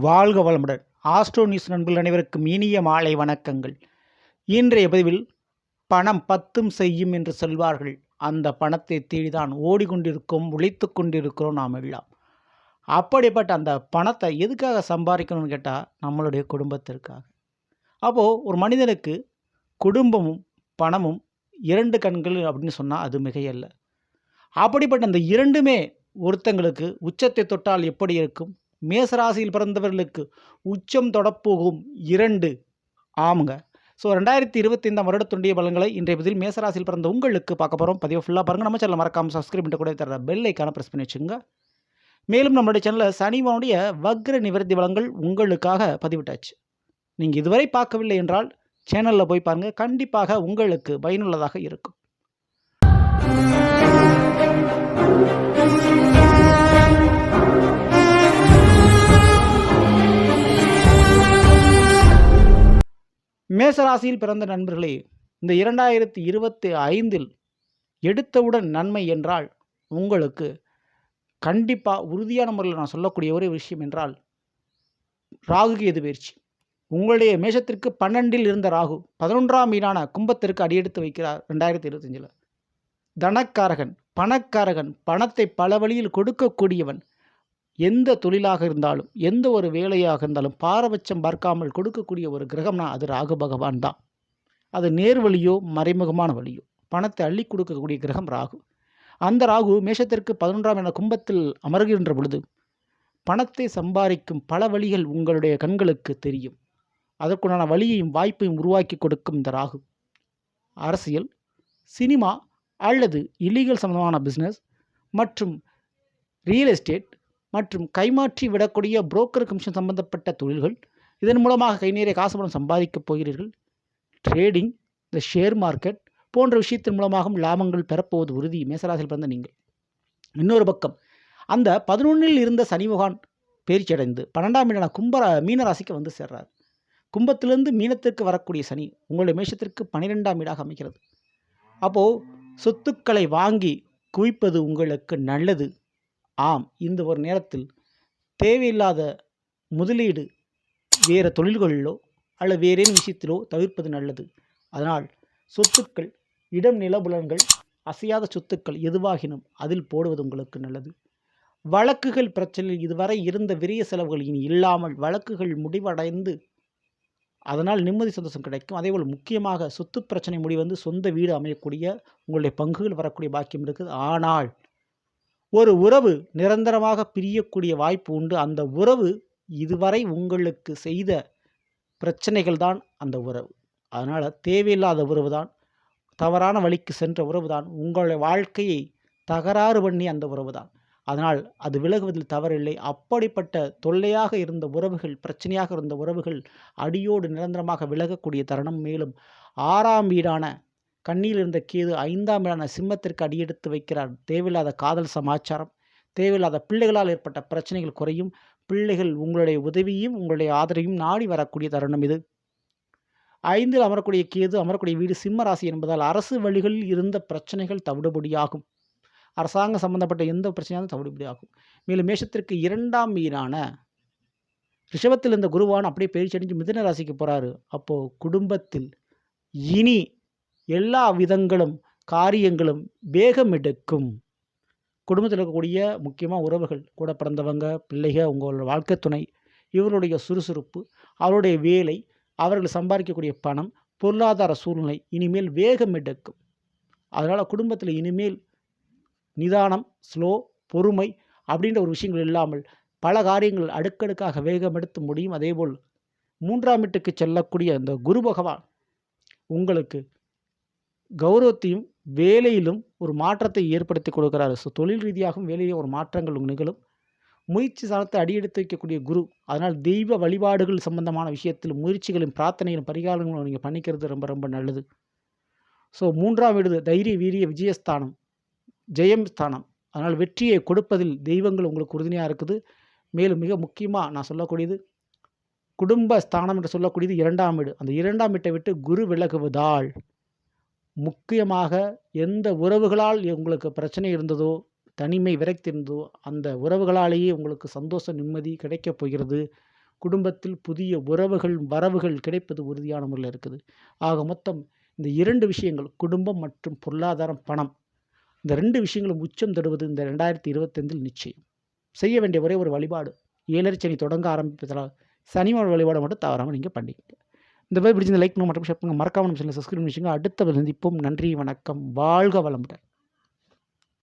வாழ்க வளமுடன். Astro news நண்பர்கள் அனைவருக்கும் இனிய மாலை வணக்கங்கள். இன்றைய பதிவில் பணம் பத்தும் செய்யும் என்று சொல்வார்கள். அந்த பணத்தை தேடிதான் ஓடிக்கொண்டிருக்கோம் உழைத்து கொண்டிருக்கிறோம் நாம் எல்லாம். அப்படிப்பட்ட அந்த பணத்தை எதுக்காக சம்பாதிக்கணும்னு கேட்டால் நம்மளுடைய குடும்பத்திற்காக. அப்போது ஒரு மனிதனுக்கு குடும்பமும் பணமும் இரண்டு கண்கள் அப்படின்னு சொன்னால் அது மிகையல்ல. அப்படிப்பட்ட அந்த இரண்டுமே ஒருத்தங்களுக்கு உச்சத்தை தொட்டால் எப்படி இருக்கும்? மேசராசியில் பிறந்தவர்களுக்கு உச்சம் தொடப்போகும் இரண்டு. ஆமுங்க. ஸோ ரெண்டாயிரத்தி இருபத்தைந்தாம் வருடத்துடைய பலன்களை இன்றைய பதில் மேசராசியில் பிறந்த உங்களுக்கு பார்க்க போகிறோம் பதிவு ஃபுல்லாக பாருங்கள் நம்ம சேனல் மறக்காமல் சப்ஸ்கிரைப் பண்ணிட்டு கூட தர பெல் ஐக்கான ப்ரெஸ் பண்ணி வச்சுங்க மேலும் நம்மளுடைய சேனலில் சனிவனுடைய வக்ர நிவர்த்தி பலங்கள் உங்களுக்காக பதிவிட்டாச்சு. நீங்கள் இதுவரை பார்க்கவில்லை என்றால் சேனலில் போய் பாருங்கள் கண்டிப்பாக உங்களுக்கு பயனுள்ளதாக இருக்கும். மேசராசியில் பிறந்த நண்பர்களே இந்த இரண்டாயிரத்தி இருபத்தி ஐந்தில் எடுத்தவுடன் நன்மை என்றால் உங்களுக்கு கண்டிப்பாக உறுதியான முறையில் நான் சொல்லக்கூடிய ஒரே விஷயம் என்றால் ராகு எது பயிற்சி. உங்களுடைய மேஷத்திற்கு பன்னெண்டில் இருந்த ராகு பதினொன்றாம் மீனான கும்பத்திற்கு அடியெடுத்து வைக்கிறார் ரெண்டாயிரத்தி இருபத்தஞ்சில் தனக்காரகன் பணக்காரகன் பணத்தை பல வழியில் கொடுக்கக்கூடியவன் எந்த தொழிலாக இருந்தாலும் எந்த ஒரு வேலையாக இருந்தாலும் பாரபட்சம் பார்க்காமல் கொடுக்கக்கூடிய ஒரு கிரகம்னா அது ராகு பகவான் தான். அது நேர் வழியோ மறைமுகமான வழியோ. பணத்தை அள்ளி கொடுக்கக்கூடிய கிரகம் ராகு. அந்த ராகு மேஷத்திற்கு பதினொன்றாம் என கும்பத்தில் அமர்கின்ற பொழுது பணத்தை சம்பாதிக்கும் பல வழிகள் உங்களுடைய கண்களுக்கு தெரியும். அதற்குண்டான வழியையும் வாய்ப்பையும் உருவாக்கி கொடுக்கும் இந்த ராகு. அரசியல் சினிமா அல்லது இல்லீகல் சம்பந்தமான பிஸ்னஸ் மற்றும் ரியல் எஸ்டேட் மற்றும் கைமாற்றி விடக்கூடிய புரோக்கர் கமிஷன் சம்பந்தப்பட்ட தொழில்கள் இதன் மூலமாக கை நிறைய காசு பணம் சம்பாதிக்கப் போகிறீர்கள். ட்ரேடிங் இந்த ஷேர் மார்க்கெட் போன்ற விஷயத்தின் மூலமாகவும் லாபங்கள் பெறப்போவது உறுதி. மேசராசியில் பிறந்த நீங்கள். இன்னொரு பக்கம் அந்த பதினொன்றில் இருந்த சனிமுகான் பகவான் அடைந்து பன்னெண்டாம் வீடான கும்ப மீனராசிக்கு வந்து சேர்றார். கும்பத்திலிருந்து மீனத்திற்கு வரக்கூடிய சனி உங்களுடைய மேஷத்திற்கு பன்னிரெண்டாம் வீடாக அமைக்கிறது அப்போது சொத்துக்களை வாங்கி குவிப்பது உங்களுக்கு நல்லது. ஆம் இந்த ஒரு நேரத்தில் தேவையில்லாத முதலீடு வேறு தொழில்களிலோ அல்லது வேறேனும் விஷயத்திலோ தவிர்ப்பது நல்லது. அதனால் சொத்துக்கள் இடம் நிலபுலன்கள் அசையாத சொத்துக்கள் எதுவாகினும் அதில் போடுவது உங்களுக்கு நல்லது. வழக்குகள் பிரச்சனையில் இதுவரை இருந்த விரிய செலவுகள் இனி இல்லாமல் வழக்குகள் முடிவடைந்து அதனால் நிம்மதி சந்தோஷம் கிடைக்கும். அதேபோல் முக்கியமாக சொத்து பிரச்சனை முடிவந்து சொந்த வீடு அமையக்கூடிய உங்களுடைய பங்குகள் வரக்கூடிய பாக்கியம் இருக்குது. ஆனால் ஒரு உறவு நிரந்தரமாக பிரியக்கூடிய வாய்ப்பு உண்டு. அந்த உறவு இதுவரை உங்களுக்கு செய்த பிரச்சனைகள் தான் அந்த உறவு. அதனால் தேவையில்லாத உறவு தான் தவறான வழிக்கு சென்ற உறவு தான் உங்களுடைய வாழ்க்கையை தகராறு பண்ணி அந்த உறவு தான். அதனால் அது விலகுவதில் தவறில்லை. அப்படிப்பட்ட தொல்லையாக இருந்த உறவுகள் பிரச்சனையாக இருந்த உறவுகள் அடியோடு நிரந்தரமாக விலகக்கூடிய தருணம் மேலும் ஆறாம் வீடான கண்ணியில் இருந்த கேது ஐந்தாம் இடான சிம்மத்திற்கு அடியெடுத்து வைக்கிறார். தேவையில்லாத காதல் சமாச்சாரம் தேவையில்லாத பிள்ளைகளால் ஏற்பட்ட பிரச்சனைகள் குறையும். பிள்ளைகள் உங்களுடைய உதவியும் உங்களுடைய ஆதரவையும் நாடி வரக்கூடிய தருணம் இது. ஐந்தில் அமரக்கூடிய கேது அமரக்கூடிய வீடு சிம்ம ராசி என்பதால் அரசு வழிகளில் இருந்த பிரச்சனைகள் தவிடுபடியாகும். அரசாங்கம் சம்பந்தப்பட்ட எந்த பிரச்சனையாலும் தவிடுபடியாகும். மேலும் மேஷத்திற்கு இரண்டாம் மீனான ரிஷபத்தில் இருந்த குருவான் அப்படியே பயிற்சி அடைஞ்சு மிதன ராசிக்கு போகிறாரு அப்போது குடும்பத்தில் இனி எல்லா விதங்களும் காரியங்களும் வேகம் எடுக்கும் குடும்பத்தில் இருக்கக்கூடிய முக்கியமாக உறவுகள் கூட பிறந்தவங்க பிள்ளைகள் உங்களோட வாழ்க்கை துணை இவருடைய சுறுசுறுப்பு அவருடைய வேலை அவர்கள் சம்பாதிக்கக்கூடிய பணம் பொருளாதார சூழ்நிலை இனிமேல் வேகம் எடுக்கும் அதனால் குடும்பத்தில் இனிமேல் நிதானம் ஸ்லோ பொறுமை அப்படின்ற ஒரு விஷயங்கள் இல்லாமல் பல காரியங்கள் அடுக்கடுக்காக வேகம் எடுத்து முடியும். அதேபோல் மூன்றாம் வீட்டுக்கு செல்லக்கூடிய அந்த குரு பகவான் உங்களுக்கு கௌரவத்தையும் வேலையிலும் ஒரு மாற்றத்தை ஏற்படுத்தி கொடுக்குறாரு. ஸோ தொழில் ரீதியாகவும் வேலையிலும் ஒரு மாற்றங்கள் நிகழும். முயற்சி சாலத்தை அடியெடுத்து வைக்கக்கூடிய குரு. அதனால் தெய்வ வழிபாடுகள் சம்பந்தமான விஷயத்தில் முயற்சிகளும் பிரார்த்தனைகளும் பரிகாரங்களும் நீங்கள் பண்ணிக்கிறது ரொம்ப ரொம்ப நல்லது. ஸோ மூன்றாம் வீடு தைரிய வீரிய விஜயஸ்தானம். ஜெயம் ஸ்தானம். அதனால் வெற்றியை கொடுப்பதில் தெய்வங்கள் உங்களுக்கு உறுதுணையாக இருக்குது. மேலும் மிக முக்கியமாக நான் சொல்லக்கூடியது குடும்ப ஸ்தானம் என்று சொல்லக்கூடியது இரண்டாம் வீடு. அந்த இரண்டாம் வீட்டை விட்டு குரு விலகுவதால். முக்கியமாக எந்த உறவுகளால் உங்களுக்கு பிரச்சனை இருந்ததோ தனிமை விரைத்திருந்ததோ அந்த உறவுகளாலேயே உங்களுக்கு சந்தோஷ நிம்மதி கிடைக்கப் போகிறது. குடும்பத்தில் புதிய உறவுகள் வரவுகள் கிடைப்பது உறுதியான முறையில் இருக்குது. ஆக மொத்தம் இந்த இரண்டு விஷயங்கள் குடும்பம் மற்றும் பொருளாதாரம் பணம் இந்த ரெண்டு விஷயங்களும் உச்சம் தருவது இந்த ரெண்டாயிரத்தி இருபத்தைந்தில் நிச்சயம். செய்ய வேண்டிய ஒரே ஒரு வழிபாடு ஏழரை சனி தொடங்க ஆரம்பிப்பதால் சனியோட வழிபாடை மட்டும் தவறாமல் நீங்கள் பண்ணிக்கங்க. இந்த மாதிரி பிடிச்சிருந்த லைக் மட்டும் ஷேர் பண்ணுங்கள் மறக்காம நம்ம சேனலை சப்ஸ்கிரைப் பண்ணிச்சுங்க அடுத்த சந்திப்போம். நன்றி வணக்கம். வாழ்க வளமுடன்.